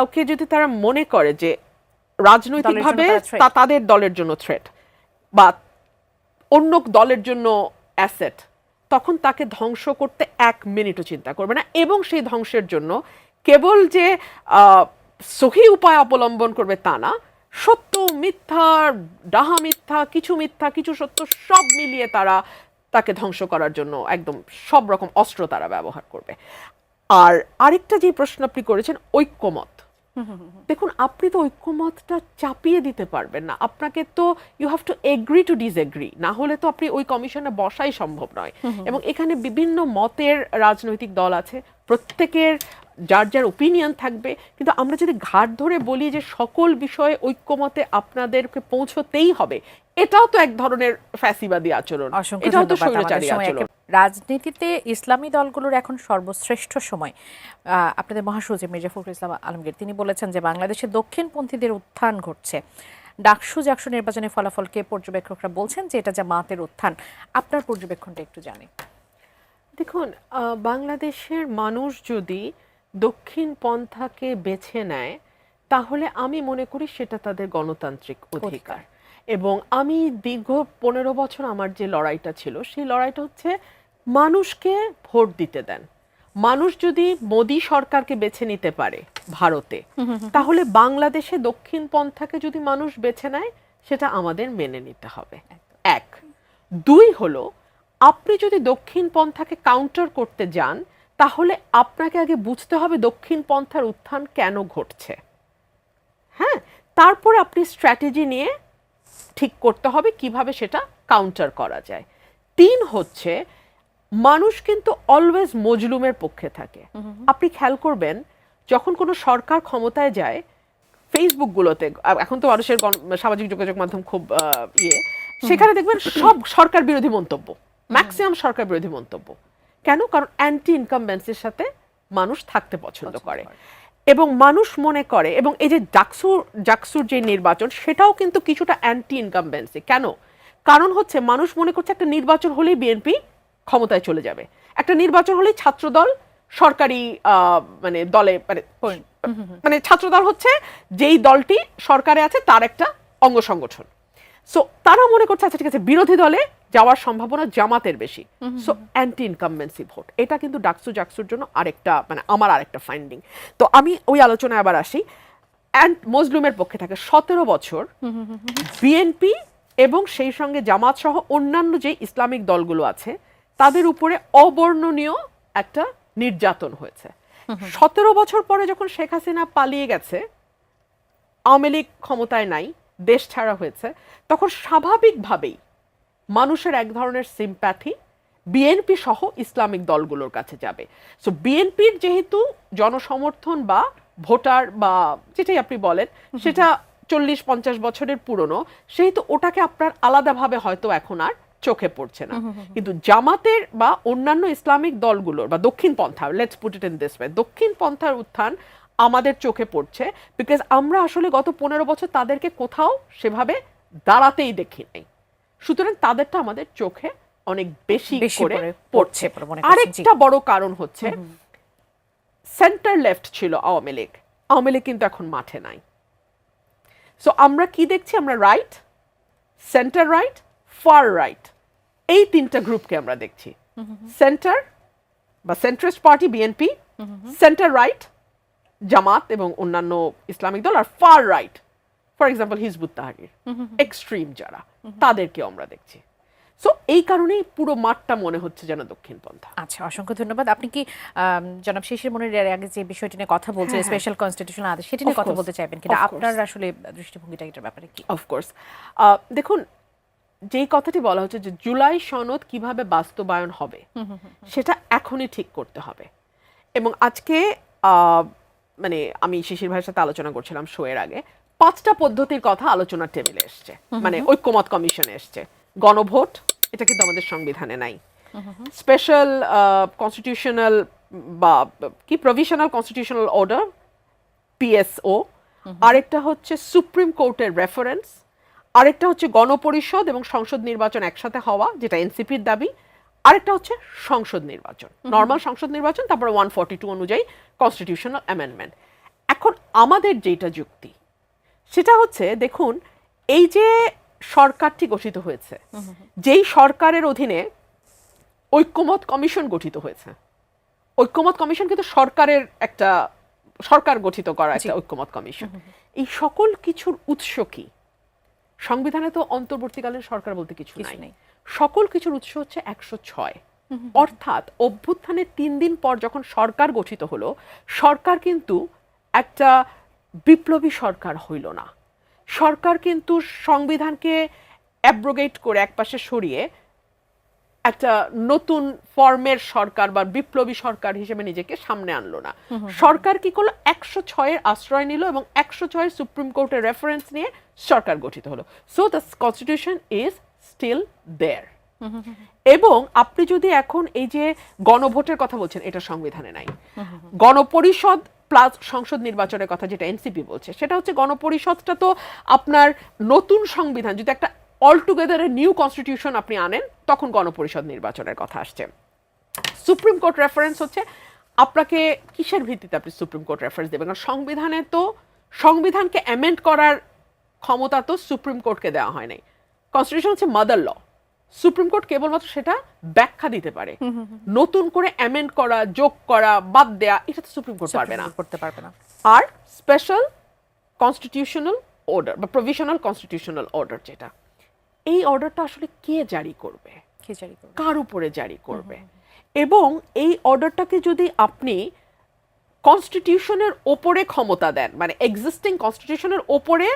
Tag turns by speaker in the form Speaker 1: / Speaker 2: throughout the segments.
Speaker 1: কাউকে যদি তারা মনে করে যে রাজনৈতিকভাবে তা তাদের দলের জন্য থ্রেট বা অন্য দলের জন্য অ্যাসেট তখন তাকে ধ্বংস করতে এক মিনিটও চিন্তা করবে না এবং সেই ধ্বংসের জন্য কেবল যে সহি উপায় অবলম্বন করবে তা না সত্য মিথ্যা ডাহা মিথ্যা কিছু মিথ্যা কিছু সত্য সব মিলিয়ে তারা তাকে ধ্বংস করার জন্য একদম সব রকম অস্ত্র তারা ব্যবহার করবে। আর আরেকটা যে প্রশ্ন আপনি করেছেন ঐক্যমত। দেখুন আপনি তো ঐক্যমতটা চাপিয়ে দিতে পারবেন না। আপনাকে তো you have to agree to disagree না হলে তো আপনি ওই কমিশনে বসাই সম্ভব নয়। এবং এখানে বিভিন্ন মতের রাজনৈতিক দল আছে। প্রত্যেকের যার যার ওপিনিয়ন থাকবে। কিন্তু আমরা যদি ঘাট ধরে বলি যে সকল বিষয়ে ঐক্যমতে আপনাদেরকে পৌঁছতেই হবে এটাও তো এক ধরনের ফ্যাসিবাদী আচরণ। এটাও তো স্বৈরাচারী আচরণ।
Speaker 2: রাজনীতিতে ইসলামী দলগুলোর এখন সর্বশ্রেষ্ঠ সময়। আপনাদের মহাসচিব মির্জা ফখরুল ইসলাম আলমগীর তিনি বলেছেন যে বাংলাদেশে দক্ষিণপন্থীদের উত্থান ঘটছে। ডাকসু জাকসু নির্বাচনের ফলাফলকে পর্যবেক্ষকরা বলছেন যে এটা জামাতের উত্থান। আপনার পর্যবেক্ষণটা একটু জানি।
Speaker 1: দেখুন বাংলাদেশের মানুষ যদি দক্ষিণ পন্থাকে বেছে নেয় তাহলে আমি মনে করি সেটা তাদের গণতান্ত্রিক অধিকার। এবং আমি দীর্ঘ পনেরো বছর আমার যে লড়াইটা ছিল সেই লড়াইটা হচ্ছে মানুষকে ভোট দিতে দেন। মানুষ যদি মোদী সরকারকে বেছে নিতে পারে ভারতে তাহলে বাংলাদেশে দক্ষিণ পন্থাকে যদি মানুষ বেছে নেয় সেটা আমাদের মেনে নিতে হবে। এক। দুই হলো আপনি যদি দক্ষিণ পন্থাকে কাউন্টার করতে যান তাহলে আপনাকে আগে বুঝতে হবে দক্ষিণ পন্থার উত্থান কেন ঘটছে। হ্যাঁ? তারপরে আপনি স্ট্র্যাটেজি নিয়ে ঠিক করতে হবে কীভাবে সেটা কাউন্টার করা যায়। তিন হচ্ছে মানুষ কিন্তু অলওয়েজ মজলুমের পক্ষে থাকে। আপনি খেয়াল করবেন যখন কোনো সরকার ক্ষমতায় যায় ফেসবুকগুলোতে এখন তো মানুষের সামাজিক যোগাযোগ মাধ্যম খুব ইয়ে সেখানে দেখবেন সব সরকার বিরোধী মন্তব্য ম্যাক্সিমাম সরকার বিরোধী মন্তব্য। কেন? কারণ অ্যান্টি ইনকামবেন্সের সাথে মানুষ থাকতে পছন্দ করে। এবং মানুষ মনে করে এবং এই যে ডাকসুর জাকসুর যে নির্বাচন সেটাও কিন্তু কিছুটা অ্যান্টি ইনকামবেন্সি কেন? কারণ হচ্ছে মানুষ মনে করছে একটা নির্বাচন হলেই বিএনপি ক্ষমতায় চলে যাবে। একটা নির্বাচন হলেই ছাত্রদল সরকারি মানে দলে মানে মানে ছাত্রদল হচ্ছে যেই দলটি সরকারে আছে তার একটা অঙ্গ সংগঠন। সো তারা মনে করছে আচ্ছা ঠিক আছে বিরোধী দলে যাওয়ার সম্ভাবনা জামাতের বেশি। সো অ্যান্টি ইনকামবেন্সি ভোট এটা কিন্তু ডাকসু জাকসুর জন্য আরেকটা মানে আমার আরেকটা ফাইন্ডিং তো আমি ওই আলোচনায় আবার আসি। অ্যান্ড মজলুমের পক্ষে থাকে সতেরো বছর বিএনপি এবং সেই সঙ্গে জামাত সহ অন্যান্য যে ইসলামিক দলগুলো আছে তাদের উপরে অবর্ণনীয় একটা নির্যাতন হয়েছে। সতেরো বছর পরে যখন শেখ হাসিনা পালিয়ে গেছে আওয়ামী লীগ ক্ষমতায় নাই দেশ ছাড়া হয়েছে তখন স্বাভাবিকভাবেই মানুষের এক ধরনের সিম্প্যাথি বিএনপি সহ ইসলামিক দলগুলোর কাছে যাবে। সো বিএনপির যেহেতু জনসমর্থন বা ভোটার বা যেটাই আপনি বলেন সেটা চল্লিশ পঞ্চাশ বছরের পুরনো সেহেতু ওটাকে আপনার আলাদাভাবে হয়তো এখন আর চোখে পড়ছে না। কিন্তু জামাতের বা অন্যান্য ইসলামিক দলগুলোর বা দক্ষিণ পন্থা let's put it in this way দক্ষিণ পন্থার উত্থান আমাদের চোখে পড়ছে বিকজ আমরা আসলে গত পনেরো বছর তাদেরকে কোথাও সেভাবে দাঁড়াতেই দেখি নাই সুতরাং তাদেরটা আমাদের চোখে অনেক বেশি করে পড়ছে। আরেকটা বড় কারণ হচ্ছে সেন্টার লেফট ছিল আওয়ামী লীগ। আওয়ামী লীগ কিন্তু এখন মাঠে নাই। সো আমরা কি দেখছি? আমরা right centre right far right এই তিনটা গ্রুপকে আমরা দেখছি সেন্টার বা centrist party BNP centre right Jamaat এবং অন্যান্য ইসলামিক দল আর far right for example Hizbut Tahrir extreme যারা তাদেরকে আমরা দেখছি সো এই কারণেই পুরো মাঠটা মনে হচ্ছে যেন দক্ষিণ পন্থা
Speaker 2: আচ্ছা অসংখ্য ধন্যবাদ আপনি কি জনাব শিশির মনের এর আগে যে বিষয়টি নিয়ে কথা বলছেন
Speaker 1: হ্যাঁ, হ্যাঁ।
Speaker 2: স্পেশাল কনস্টিটিউশন আদেশ সেটি নিয়ে কথা. বলতে চাইবেন কিনা
Speaker 1: Of course.
Speaker 2: আপনার আসলে দৃষ্টিভঙ্গিটা এটার ব্যাপারে কি
Speaker 1: অফকোর্স দেখুন যেই কথাটি বলা হচ্ছে যে জুলাই সনদ কীভাবে বাস্তবায়ন হবে সেটা এখনই ঠিক করতে হবে। এবং আজকে মানে আমি শিশির ভাইয়ের সাথে আলোচনা করছিলাম শো এর আগে পাঁচটা পদ্ধতির কথা আলোচনার টেবিলে এসছে। মানে ঐক্যমত কমিশনে এসছে। গণভোট এটা কিন্তু আমাদের সংবিধানে নাই। স্পেশাল কনস্টিটিউশনাল বা কি প্রভিশনাল কনস্টিটিউশনাল অর্ডার পিএসও আরেকটা হচ্ছে সুপ্রিম কোর্টের রেফারেন্স আরেকটা হচ্ছে গণপরিষদ এবং সংসদ নির্বাচন একসাথে হওয়া যেটা এনসিপির দাবি। আরেকটা হচ্ছে সংসদ নির্বাচন। নর্মাল সংসদ নির্বাচন তারপরে ওয়ান ফর্টি টু অনুযায়ী কনস্টিটিউশনাল অ্যামেন্ডমেন্ট এখন আমাদের যেটা যুক্তি সেটা হচ্ছে দেখুন এই যে সরকারটি গঠিত হয়েছে যেই সরকারের অধীনে ঐক্যমত কমিশন গঠিত হয়েছে ঐক্যমত কমিশন কিন্তু সরকারের একটা সরকার গঠিত করা একটা ঐক্যমত কমিশন। এই সকল কিছুর উৎস কি? সংবিধানে তো অন্তর্বর্তীকালীন সরকার বলতে কিছু নেই। সকল কিছুর উৎস হচ্ছে একশো ছয়। অর্থাৎ অভ্যুত্থানের তিন দিন পর যখন সরকার গঠিত হলো সরকার কিন্তু একটা বিপ্লবী সরকার হইল না। সরকার কিন্তু সংবিধানকে অ্যাব্রোগেট করে একপাশে সরিয়ে একটা নতুন ফর্মের সরকার বা বিপ্লবী সরকার হিসেবে নিজেকে সামনে আনলো না। সরকার কি করল? একশো ছয়ের আশ্রয় নিল এবং একশো ছয়ের সুপ্রিম কোর্টের রেফারেন্স নিয়ে সরকার গঠিত হলো। So the constitution is still there এবং আপনি যদি এখন এই যে গণভোটের কথা বলছেন এটা সংবিধানে নাই। গণপরিষদ প্লাস সংসদ নির্বাচনের কথা যেটা এনসিপি বলছে সেটা হচ্ছে গণপরিষদটা তো আপনার নতুন সংবিধান যদি একটা অল টুগেদার নিউ কনস্টিটিউশন আপনি আনেন তখন গণপরিষদ নির্বাচনের কথা আসছে। সুপ্রিম কোর্ট রেফারেন্স হচ্ছে আপনাকে কিসের ভিত্তিতে আপনি সুপ্রিম কোর্ট রেফারেন্স দেবেন? কারণ সংবিধানে তো সংবিধানকে অ্যামেন্ড করার ক্ষমতা তো সুপ্রিম কোর্টকে দেওয়া হয় নাই। কনস্টিটিউশন হচ্ছে মাদার ল সুপ্রিম কোর্ট কেবলমাত্র সেটা ব্যাখ্যা দিতে পারে। নতুন করে অ্যামেন্ড করা যোগ করা বাদ দেয়া এটা তো সুপ্রিম কোর্ট পারবে না।
Speaker 2: করতে পারবে না।
Speaker 1: আর স্পেশাল কনস্টিটিউশনাল অর্ডার বা প্রভিশনাল কনস্টিটিউশনাল অর্ডার যেটা। এই অর্ডারটা আসলে কে জারি করবে?
Speaker 2: কে জারি করবে?
Speaker 1: কার উপরে জারি করবে? এবং এই অর্ডারটাকে যদি আপনি কনস্টিটিউশনের ওপরে ক্ষমতা দেন মানে এক্সিস্টিং কনস্টিটিউশনের ওপরে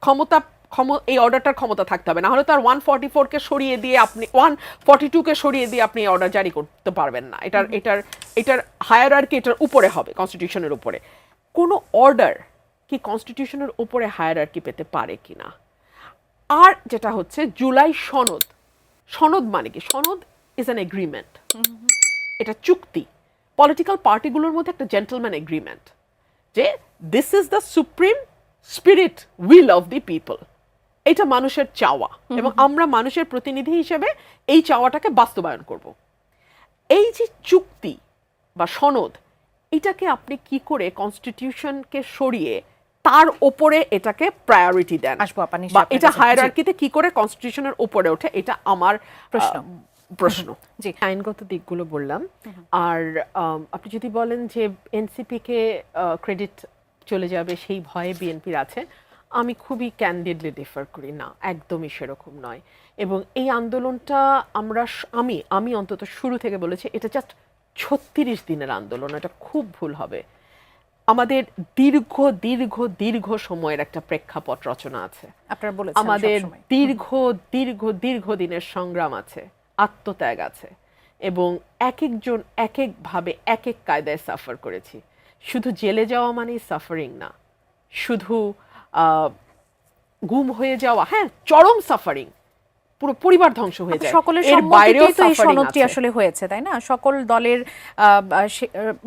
Speaker 1: ক্ষমতা ক্ষম- এই অর্ডারটার ক্ষমতা থাকতে হবে। না হলে তো আর ওয়ান ফর্টি ফোরকে সরিয়ে দিয়ে আপনি ওয়ান ফর্টি টুকে সরিয়ে দিয়ে আপনি অর্ডার জারি করতে পারবেন না। এটার এটার এটার হায়ার আর কি এটার উপরে হবে কনস্টিটিউশনের উপরে। কোনো অর্ডার কি কনস্টিটিউশনের উপরে হায়ার আর কি পেতে পারে কিনা? আর যেটা হচ্ছে জুলাই সনদ। সনদ মানে কি? সনদ ইজ অ্যান এগ্রিমেন্ট এটা চুক্তি। পলিটিক্যাল পার্টিগুলোর মধ্যে একটা জেন্টলম্যান এগ্রিমেন্ট যে this is the supreme spirit will of the people এটা মানুষের চাওয়া এবং আমরা মানুষের প্রতিনিধি হিসেবে এই চাওয়াটাকে বাস্তবায়ন করব। এই যে চুক্তি বা সনদ, এটাকে আপনি কি করে কনস্টিটিউশনকে সরিয়ে তার ওপরে এটাকে প্রায়োরিটি দেন।
Speaker 2: আসব আপা, নিশ্চয়ই
Speaker 1: বা এটা হায়ারার্কিতে কি করে কনস্টিটিউশনের উপরে ওঠে এটা আমার
Speaker 2: প্রশ্ন।
Speaker 1: প্রশ্ন।
Speaker 2: জি।
Speaker 1: আইনগত দিকগুলো বললাম। আর আপনি যদি বলেন যে এনসিপি কে ক্রেডিট চলে যাবে সেই ভয়ে বিএনপির আছে আমি খুবই ক্যান্ডিডলি ডিফার করি। না একদমই সেরকম নয়। এবং এই আন্দোলনটা আমরা আমি আমি অন্তত শুরু থেকে বলেছি এটা জাস্ট ছত্রিশ দিনের আন্দোলন এটা খুব ভুল হবে। আমাদের দীর্ঘ দীর্ঘ দীর্ঘ সময়ের একটা প্রেক্ষাপট রচনা আছে।
Speaker 2: আপনারা বলেছেন
Speaker 1: আমাদের দীর্ঘ দীর্ঘ দীর্ঘ দিনের সংগ্রাম আছে আত্মত্যাগ আছে এবং এক একজন এক একভাবে এক এক কায়দায় সাফার করেছি। শুধু জেলে যাওয়া মানেই সাফারিং না শুধু গুম হয়ে যাওয়া হ্যাঁ চরম সাফারিং পুরো পরিবার ধ্বংস হয়ে যায়।
Speaker 2: সকলের
Speaker 1: এর বাইরেও
Speaker 2: তো এই সনদটি আসলে হয়েছে তাই না? সকল দলের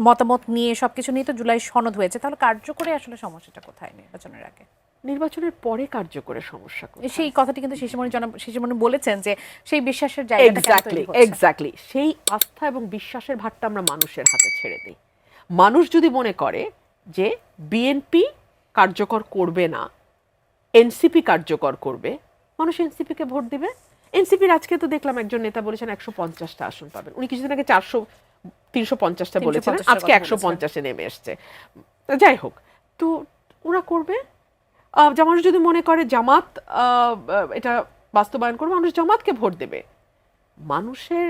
Speaker 2: মতামত নিয়ে সবকিছু নিয়ে তো জুলাই সনদ হয়েছে। তাহলে কার্যকরে আসলে সমস্যাটা কোথায় নির্বাচনের আগে?
Speaker 1: নির্বাচনের পরে কার্যকরের সমস্যা?
Speaker 2: সেই কথাটি কিন্তু শিশুমণি জনাব শিশুমণি বলেছেন যে সেই বিশ্বাসের জায়গাটা
Speaker 1: এক্স্যাক্টলি এক্স্যাক্টলি সেই আস্থা এবং বিশ্বাসের ভারটা আমরা মানুষের হাতে ছেড়ে দিই। মানুষ যদি মনে করে যে বিএনপি কার্যকর করবে না এনসিপি কার্যকর করবে মানুষ এনসিপি কে ভোট দিবে। এনসিপির আজকে তো দেখলাম একজন নেতা বলেছেন একশো পঞ্চাশটা আসন পাবেন। উনি কিছুদিন আগে চারশো তিনশো পঞ্চাশটা
Speaker 2: বলেছেন
Speaker 1: আজকে একশো পঞ্চাশে নেমে এসছে। যাই হোক তো ওরা করবে। মানুষ যদি মনে করে জামাত এটা বাস্তবায়ন করবে মানুষ জামাতকে ভোট দেবে। মানুষের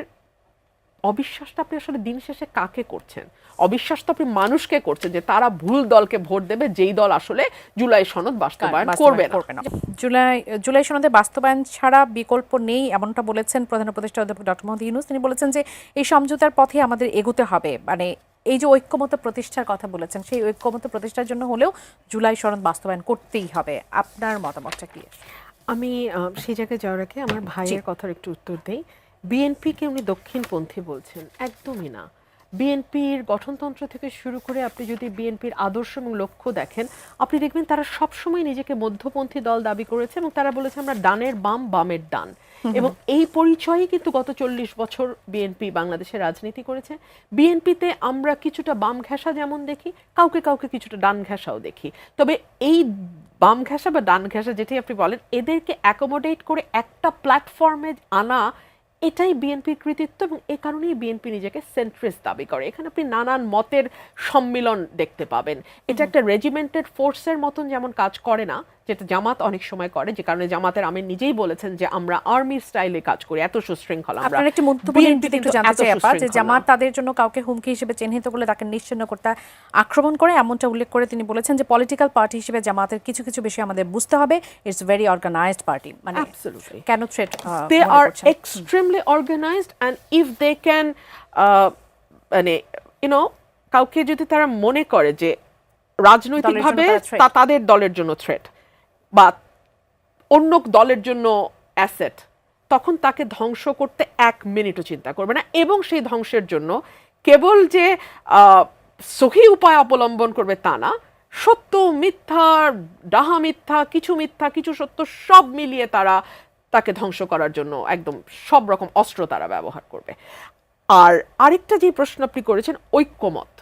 Speaker 1: অবিশ্বাসটা আপনি আসলে দিন শেষে কাকে করছেন? অবিশ্বাস তো আপনি মানুষকে করছেন যে তারা ভুল দলকে ভোট দেবে যেই দল আসলে জুলাই সনদ বাস্তবায়ন করবে না।
Speaker 2: জুলাই জুলাই সনদে বাস্তবায়ন ছাড়া বিকল্প নেই এমনটা বলেছেন প্রধান উপদেষ্টা অধ্যাপক ডক্টর মোহাম্মদ ইউনুস। তিনি বলেছেন যে এই সমঝোতার পথে আমাদের এগোতে হবে। মানে এই যে ঐক্যমত প্রতিষ্ঠার কথা বলেছেন সেই ঐক্যমত প্রতিষ্ঠার জন্য হলেও জুলাই সনদ বাস্তবায়ন করতেই হবে। আপনার মতামতটা কি?
Speaker 1: আমি আহ, সেই জায়গায় যাওয়ার আগে আমার ভাইয়ের কথার একটু উত্তর দেই। বিএনপিকে উনি দক্ষিণপন্থী বলছেন একদমই না। বিএনপির গঠনতন্ত্র থেকে শুরু করে আপনি যদি বিএনপির আদর্শ এবং লক্ষ্য দেখেন আপনি দেখবেন তারা সবসময় নিজেকে মধ্যপন্থী দল দাবি করেছে এবং তারা বলেছে আমরা ডানের বাম বামের ডান। এবং এই পরিচয়ই কিন্তু গত চল্লিশ বছর বিএনপি বাংলাদেশে রাজনীতি করেছে। বিএনপিতে আমরা কিছুটা বাম ঘেঁষা যেমন দেখি কাউকে কাউকে কিছুটা ডান ঘেঁষাও দেখি। তবে এই বাম ঘেঁষা বা ডান ঘেঁষা যেটি আপনি বলেন এদেরকে অ্যাকোমোডেট করে একটা প্ল্যাটফর্মে আনা এটাই বিএনপির কৃতিত্ব এবং এ কারণেই বিএনপি নিজেকে সেন্ট্রিস্ট দাবি করে। এখানে আপনি নানান মতের সম্মিলন দেখতে পাবেন। এটা একটা রেজিমেন্টেড ফোর্সের মতন যেমন কাজ করে না যেটা জামাত অনেক সময় করে যে কারণে জামাতের আমি নিজেই বলেছেন যে আমরা আর্মি স্টাইলে কাজ করি এত সুশৃঙ্খল আমরা।
Speaker 2: আপনার একটি মন্তব্য একটু জানতে চাই আপা যে জামাত তাদের জন্য কাউকে হুমকি হিসেবে চিহ্নিত করলে তাকে নিশ্চিন্ন করতে আক্রমণ করে এমনটা উল্লেখ করে তিনি বলেছেন যে পলিটিক্যাল পার্টি হিসেবে জামাতের কিছু কিছু বিষয় আমাদের বুঝতে হবে। ইটস ভেরি অর্গানাইজড পার্টি মানে কেন threat
Speaker 1: are extremely organized and if they can uh, মানে ইউনো কাউকে যদি তারা মনে করে যে রাজনৈতিকভাবে তা তাদের দলের জন্য থ্রেট বা অন্য দলের জন্য অ্যাসেট তখন তাকে ধ্বংস করতে এক মিনিটও চিন্তা করবে না। এবং সেই ধ্বংসের জন্য কেবল যে সহি উপায় অবলম্বন করবে তা না, সত্য, মিথ্যা, ডাহা মিথ্যা, কিছু মিথ্যা, কিছু সত্য সব মিলিয়ে তারা তাকে ধ্বংস করার জন্য একদম সব রকম অস্ত্র তারা ব্যবহার করবে। আর আরেকটা যে প্রশ্ন আপনি করেছেন, ঐক্যমত।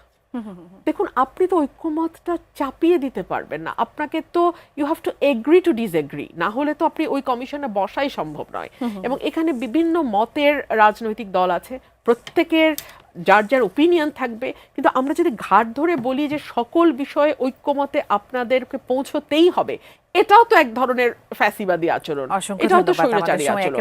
Speaker 1: দেখুন আপনি তো ঐক্যমতটা চাপিয়ে দিতে পারবেন না। আপনাকে তো you have to agree to disagree না হলে তো আপনি ওই কমিশনে বসাই সম্ভব নয়। এবং এখানে বিভিন্ন মতের রাজনৈতিক দল আছে। প্রত্যেকের যার যার ওপিনিয়ন থাকবে। কিন্তু আমরা যদি ঘাট ধরে বলি যে সকল বিষয়ে ঐক্যমতে আপনাদেরকে পৌঁছতেই হবে এটাও তো এক ধরনের ফ্যাসিবাদী আচরণ। এটাও তো স্বৈরাচারী আচরণ।